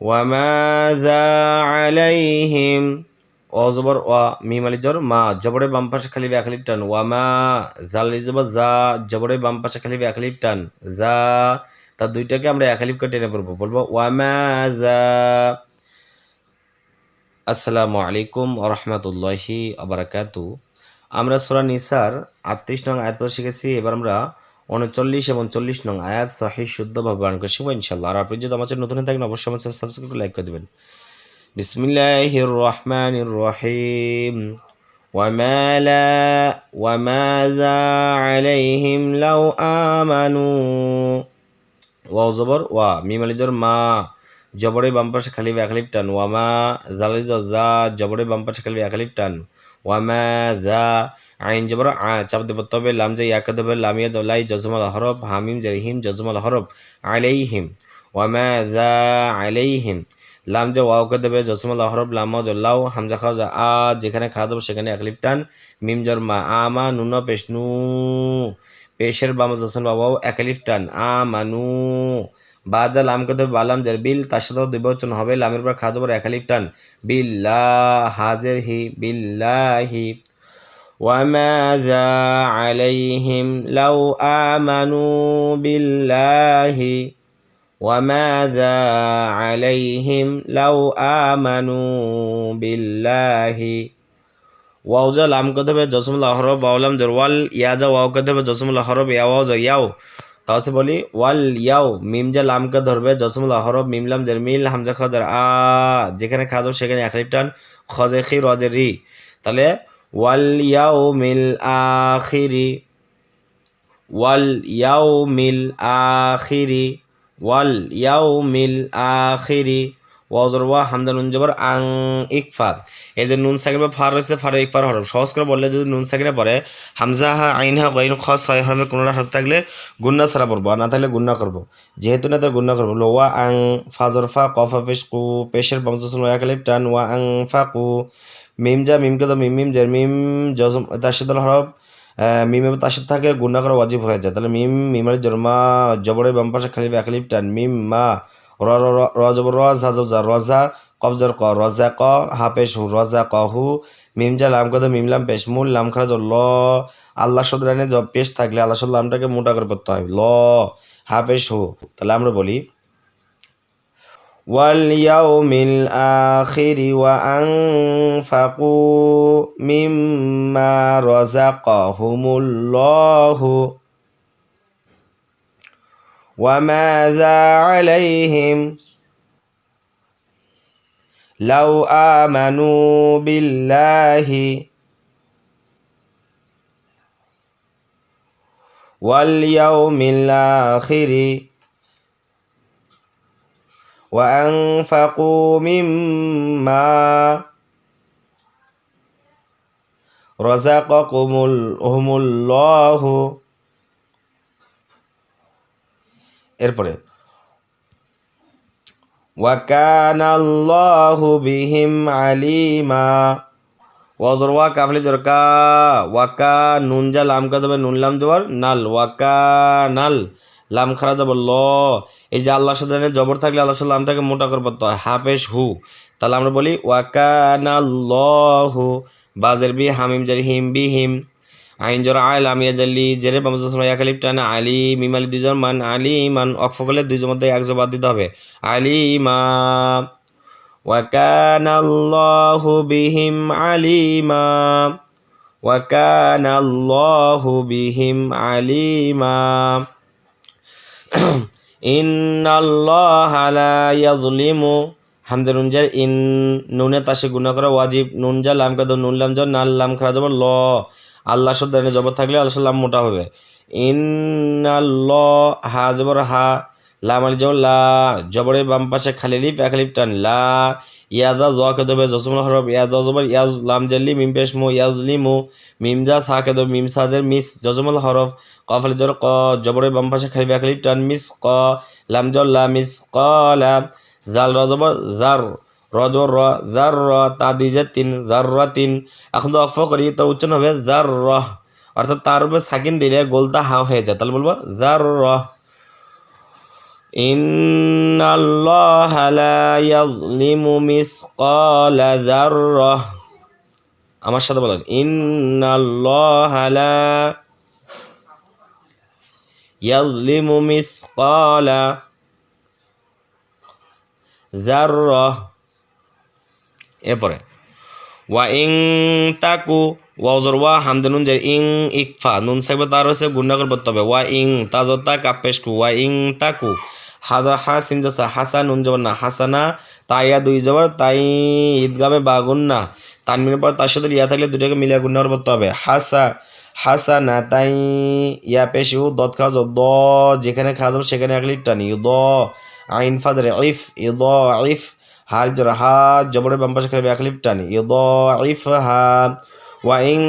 ওয়ামাযা আলাইহিম অ জবর ওয়া মিম আলি জবর, মা, জবরে বাম পাশে খালি ব্যাখালিপ টান। ওয়ামা জালি জবর যা জবরে বাম পাশে খালি ব্যাখালিপ টান। যা তার দুইটাকে আমরা একালিপ টেনে পড়ব। বলব ওয়ামাযা আসসালামু আলাইকুম রহমতুল্লাহি আবরাকাতু আমরা সোরা নিসার আটত্রিশ নং আয়াত শিখেছি। এবার আমরা উনচল্লিশ এবং চল্লিশ নং আয়াত সহি শুদ্ধভাবে বানান করে শিখবো ইনশাল্লাহ আর আপনি যদি আমার চ্যানেল নতুন হয়ে থাকেন অবশ্যই আমার চ্যানেল সাবস্ক্রাইব করে লাইক করে দেবেন বিসমিল্লাহির রহমানির রহিম وما لا وماذا عليهم لو آمنوا ওয়াও জবর ওয়া মিম আলি জবর মা জবরে বাম পাশে খালি একালিপ টান ওয়ামা জালি যা জবরে বাম পাশে খালি একালিপ টান ওয়ামা যা আইন জবর আ চাপ দেব, তবে লাম যে দেবে, লামিয়া দলাই জজমাল হরব হামিম জারিহিম জজমাল হরব আলাইহিম। ওয়ামা যা আলাইহিম। লাম যে ওয়াওকে দেবে, জজমাল হরব লাম জল্লাও হামজা খারাজ আ, যেখানে খারাপ দেবো, সেখানে একালিপ টান। মিম জর মা আমা নুন পেশনু পেশের বাম জসন বাবাও একালিফ টান। আ মানু বাজা লাম কে দেবে বালাম জার বিল, তার সাথে দুই বচন হবে, লামের পর খাওয়া দেবো, একালিফ টান। বিল্লাহ, হাজের হি, বিল্লাহি। وماذا عليهم لو آمنوا بالله وماذا عليهم لو آمنوا بالله ওয়াউজা লাম করতে হবে জসমুল্লাহ হরব বাউলাম জর ওয়াল ইয়াজা ওয়াও করতে হবে জসমুল্লাহ হরব ইয়াওয়াও জর ইয়াও তাহলে বলি ওয়াল ইয়াও মিমজা লামকে ধরবে জসমুল্লাহ হরব মিমলাম জের মিল হামজা খাজার আ যেখানে খাদব সেখানে এক টান খজে খি রজের রি তাহলে ওয়াল আখিরি, ওয়াল ইয়াও মিল আখিরি, ওয়াল ইয়াও মিল আখিরি হামদা নুন জবর আং ইকফার। এই যে নুন সাকির বা ফার রয়েছে, ফার ইকফার হরফ। সহজ করে বললে যদি নুন সাকিরে পরে হামজা, হা, আইন, হা গইন খ, ছয় হরফের কোনোটা হরফ থাকলে গুন্না সারা পড়ব, আর না থাকলে গুন্না করব। যেহেতু না তার গুন্না করব। ওয়া, আং, ফা কফা পেশ কু পেশের বংশন ওয়া কালিপ টান, ওয়া, আং, ফা, কু মিম যা, মিমকে তো মিম মিম জার, মিম জজম তার হরফ মিম এবং তার সাথে থাকে গুন্না করা ওয়াজিব হয়ে যায়। তাহলে মিম, মিমার জন্মা, জবরের বাম পাশে খালি একালিপ টান, মিম, মা, র র জবর যা রজা কবজর ক রজা ক, হা, পেশ, হু রজা ক, হু, মিম যা, লাম কদ মিম, লাম, পেশ, মূল, লাম খারাজ ল, আল্লাহ সদরানে জব, পেশ থাকলে আল্লাহ সদ লামটাকে মোটা করে পড়তে হয়, ল, হা, পেশ, হু, তাহলে আমরা বলি واليوم الآخر وأنفقوا مما رزقهم الله. وماذا عليهم؟ لو آمنوا بالله. واليوم الآخر وأنفقوا مما رزقكم الله এরপরে ওয়াকান আল্লাহু বিহিম আলিমা ওয়াজর ওয়া কাফলি জরকা ওয়াকা নুন যা লাম কা দেবে নুন লাম দেওয়ার নাল ওয়াকা নাল লাম খারা যাব ল এই যে আল্লাহ সাধারণের জবর থাকলে আল্লাহ সাল্লাহ আমটাকে মোটা করে পড়তে হয় হাফেশ হু। তাহলে আমরা বলি, ওয়াকানাল্লাহু বাজের বি হামিম জারি হিম বি হিম আইন জোর আয়ল আমিয়া জেরে বামসময় টান, আলি মিমালি দুজন মান, আলি ইমান অকফকলে করলে দুইজন মধ্যে একজন বাদ দিতে হবে। আলি মা, ওয়াকানাল্লাহু বিহিম আলিমা ওয়াকানাল্লাহু বিহিম আলিমা ইন্নাল্লাহালায়াজলিমু হামজা নুনজার ইন, নুনে তাসে গুণা করা ওয়াজিব নুনজা লাম কাদ, নুন লাম জ নাল লাম খারা জবর ল। আল্লাহ সদ্দানে জবর থাকলে আল্লাহ লাম মোটা হবে। ইন্নাল্ল হা জবর হা, লাম আলি জবর লা, জবরের বাম পাশে খালি লিপ, এক লিপ টান লা ইয়াদা জোয়া কে দেবে জসমুল হরফ, ইয়াদা জবর, ইয়াজ লাম জাল্লি, মিম পেশ মু ইয়াজলি মু, মিম যা সা কে দেবে মিম সাদের মিস, জজমুল হরফ, কফ আলি জবর ক জবরের বাম পাশে খালি লিপ টান মিস, ক, লাম জল লা মিস, ক, লা, জাল, র জবর, জার রজর র, জার, র, তা দুই যে তিন, জার, র, তিন। এখন তো অফ করি তার উচ্চারণ হবে জার, র। অর্থাৎ তার উপরে সাকিন দিলে গোলতা হা হয়ে যায়। তাহলে বলব জার, র। إن الله لا يظلم مثقال ذرة আমার সাথে বলেন إن الله لا يظلم مثقال ذرة এরপরে ওয়া ইং তাকু ওয়াজর ওয়া হামদে নুন যে ইং ইকফা নুন সাইবে তার হচ্ছে গুণা করতে হবে ওয়া ইং তাজতা কাপেশকু ওয়া ইং তাকু হাজা হাসিন জাসা হাসা নুন জবর না হাসানা তাইয়া দুই জবর তাই ঈদগামে বা গুন্না তানমিনের পর তার সাথে ইয়া থাকলে দুটাকে মিলিয়ে গুণা করতে হবে হাসা হাসা না তাই ইয়া পেশ ইউ দত যাবে দ যেখানে খাওয়া সেখানে এক টানি দ আইন ফাদের ইফ ই দ ইফ হার জোর হা জবরের বাম পাশে খাবে এক লিট টানি ই দ ইফ হা وإن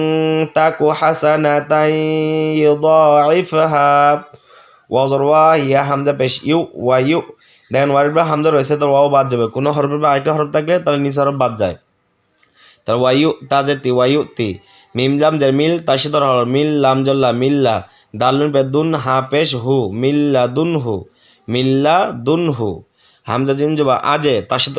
تك حسنة يضاعفها ওয়াজর ওয়া ইয়া হামজা পেশ ইউ ওয়া ইউ দেখেন ওয়ার বা হামজা রয়েছে তার ওয়াও বাদ যাবে কোনো হরফের বা আরেকটা হরফ থাকলে তাহলে নিচে হরফ বাদ যায় তার ওয়াইউ তাজে তি ওয়াইউ তি মিম লাম জের মিল তার সাথে হরফ মিল লাম জল্লা মিল্লা দালুন পে দুন হা পেশ হু মিল্লা দুন হু মিল্লা দুন হু হামজা জিম জবা আজে তার সাথে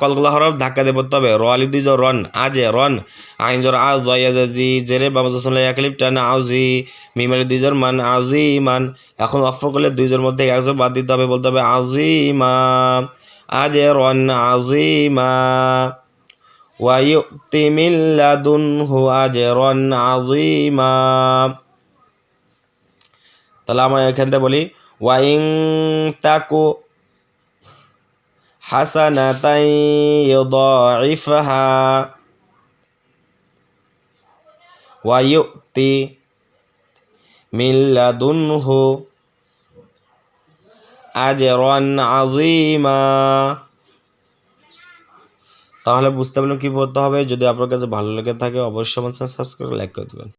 কলকলা হরফ ধাক্কা দিয়ে পড়তে হবে র আলি দুই জোর রন আজে রন আইন জোর আজ জয়া জি জেরে বামজলে এক লিপ টান আউজি মিমালি দুই জোর মান আউজি মান এখন অফ করলে দুই জোর মধ্যে এক জোর বাদ দিতে হবে বলতে হবে আউজিমা আজে রন আউজিমা ويؤتي من لدنه أجرا عظيما তাহলে আমরা এখান থেকে বলি ওয়াইং তাকু হাসানাতাই ইউদাইফহা ওয়ায়ুতি মিন লাদুনহু আজরান আযীমা। তাহলে বুঝতে পারলাম কি বলতে হবে। যদি আপনার কাছে ভালো লেগে থাকে, অবশ্যই আমার সাবস্ক্রাইব লাইক করে দেবেন।